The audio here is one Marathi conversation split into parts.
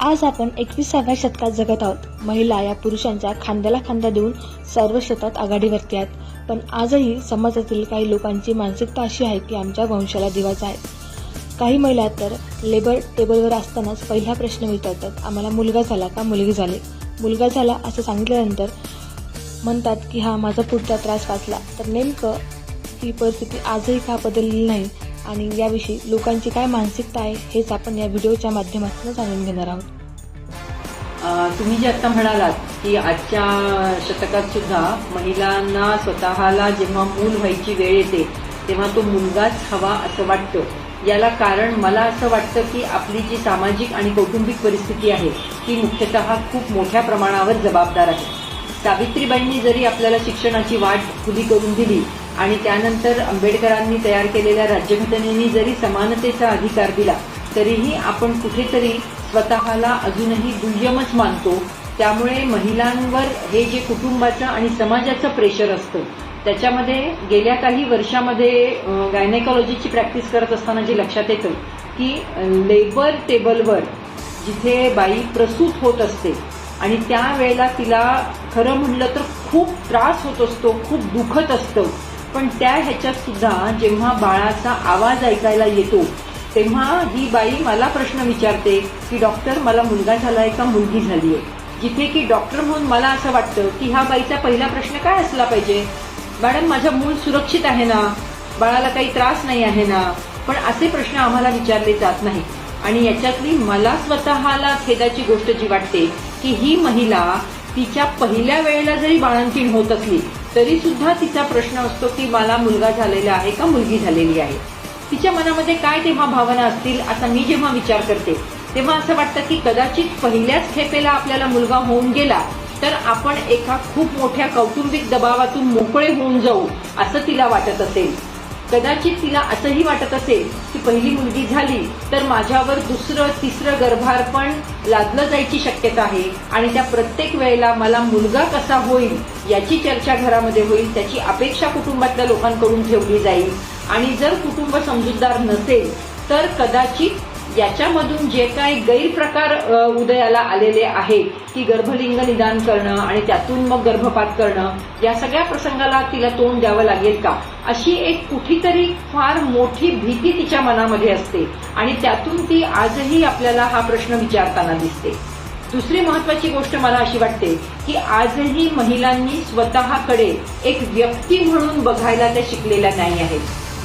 आज आपण एकविसाव्या शतकात जगत आहोत. महिला या पुरुषांच्या खांद्याला खांदा देऊन सर्व क्षेत्रात आघाडीवरती आहेत. पण आजही समाजातील काही लोकांची मानसिकता अशी आहे की आमच्या वंशाला दिवाचा आहे. काही महिला तर लेबर टेबलवर असतानाच पहिला प्रश्न विचारतात आम्हाला मुलगा झाला का मुलगी झाली? मुलगा झाला असं सांगितल्यानंतर म्हणतात की हा माझा पुढचा त्रास वाचला. तर नेमकं ही परिस्थिती आजही का बदललेली नाही आणि याविषयी लोकांची काय मानसिकता आहे हेच आपण या व्हिडिओच्या माध्यमातून जाणून घेणार आहोत. तुम्ही जे आता म्हणालात की आजच्या शतकात सुद्धा महिलांना स्वतःला जेव्हा मूल व्हायची वेळ येते तेव्हा तो मुलगाच हवा असं वाटतं. याला कारण मला असं वाटतं की आपली जी सामाजिक आणि कौटुंबिक परिस्थिती आहे ती मुख्यतः खूप मोठ्या प्रमाणावर जबाबदार आहे. सावित्रीबाईंनी जरी आपल्याला शिक्षणाची वाट खुली करून दिली आणि त्यानंतर आंबेडकरांनी तयार केलेल्या राज्यघटनेने जरी समानतेचा अधिकार दिला तरीही आपण कुठेतरी स्वतःला अजूनही दुय्यमच मानतो. त्यामुळे महिलांवर हे जे कुटुंबाचं आणि समाजाचं प्रेशर असतं त्याच्यामध्ये गेल्या काही वर्षामध्ये गायनेकॉलॉजीची प्रॅक्टिस करत असताना जे लक्षात येतं की लेबर टेबलवर जिथे बाई प्रसूत होत असते आणि त्यावेळेला तिला खरं म्हणलं तर खूप त्रास होत असतो खूप दुखत असतं. पण त्या ह्याच्यात सुद्धा जेव्हा बाळाचा आवाज ऐकायला येतो तेव्हा ही बाई मला प्रश्न विचारते की डॉक्टर मला मुलगा झालाय का? मुलगी झाली आहे जिथे की डॉक्टर म्हणून मला असं वाटतं की ह्या बाईचा पहिला प्रश्न काय असला पाहिजे? मॅडम माझं मूल सुरक्षित आहे ना? बाळाला काही त्रास नाही आहे ना? पण असे प्रश्न आम्हाला विचारले जात नाही आणि याच्यातली मला स्वतःला खेदाची गोष्ट जी वाटते की ही महिला तिच्या पहिल्या वेळेला जरी बाळंतीण होत असली तरी सुद्धा तिचा प्रश्न असतो की मला मुलगा झालेला आहे का मुलगी झालेली आहे? तिच्या मनामध्ये काय तेव्हा भावना असतील? असा मी जेव्हा विचार करते तेव्हा असं वाटतं की कदाचित पहिल्याच खेपेला आपल्याला मुलगा होऊन गेला तर आपण एका खूप मोठ्या कौटुंबिक दबावातून मोकळे होऊन जाऊ असं तिला वाटत असेल. कदाचित तिला असंही वाटत असेल की पहिली मुलगी झाली तर माझ्यावर दुसरं तिसरं गर्भारपण लादलं जायची शक्यता आहे आणि त्या प्रत्येक वेळेला मला मुलगा कसा होईल याची चर्चा घरामध्ये होईल त्याची अपेक्षा कुटुंबातल्या लोकांकडून ठेवली जाईल. आणि जर कुटुंब समजूतदार नसेल तर कदाचित याच्यामधून जे काही गैरप्रकार उदयाला आलेले आहेत की गर्भलिंग निदान करणं आणि त्यातून मग गर्भपात करणं या सगळ्या प्रसंगाला तिला तोंड द्यावं लागेल का? अशी एक कुठेतरी फार मोठी भीती तिच्या मनामध्ये असते आणि त्यातून ती आजही आपल्याला हा प्रश्न विचारताना दिसते. दुसरी महत्वाची गोष्ट मला अशी वाटते की आजही महिलांनी स्वतःकडे एक व्यक्ती म्हणून बघायला त्या शिकलेल्या नाही आहेत.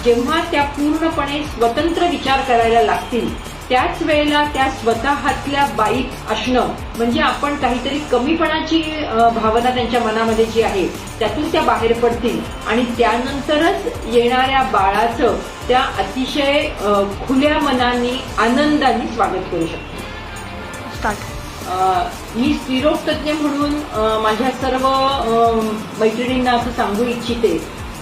जेव्हा त्या पूर्णपणे स्वतंत्र विचार करायला लागतील त्याच वेळेला त्या स्वतःतल्या बाई असणं म्हणजे आपण काहीतरी कमीपणाची भावना त्यांच्या मनामध्ये जी आहे त्यातून त्या बाहेर पडतील. आणि त्यानंतरच येणाऱ्या बाळाचं त्या अतिशय खुल्या मनाने आनंदाने स्वागत करू शकतात मी स्त्रीरोग तज्ज्ञ म्हणून माझ्या सर्व मैत्रिणींना असं सांगू इच्छिते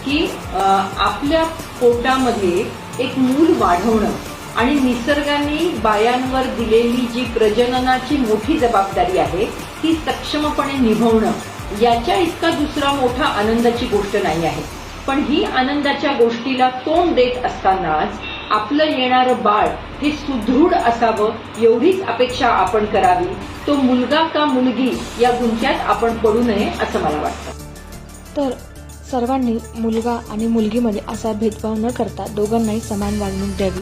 की आपल्या पोटामध्ये एक मूल वाढवणं आणि निसर्गाने बायांवर दिलेली जी प्रजननाची मोठी जबाबदारी आहे ती सक्षमपणे निभवणं याच्या इतका दुसरा मोठा आनंदाची गोष्ट नाही आहे. पण ही आनंदाच्या गोष्टीला तोंड देत असतानाच आपलं येणारं बाळ हे सुदृढ असावं एवढीच अपेक्षा आपण करावी तो मुलगा का मुलगी या गुंत्यात आपण पडू नये असं मला वाटतं. तर सर्वांनी मुलगा आणि मुलगीमध्ये असा भेदभाव न करता दोघांनाही समान वागणूक द्यावी.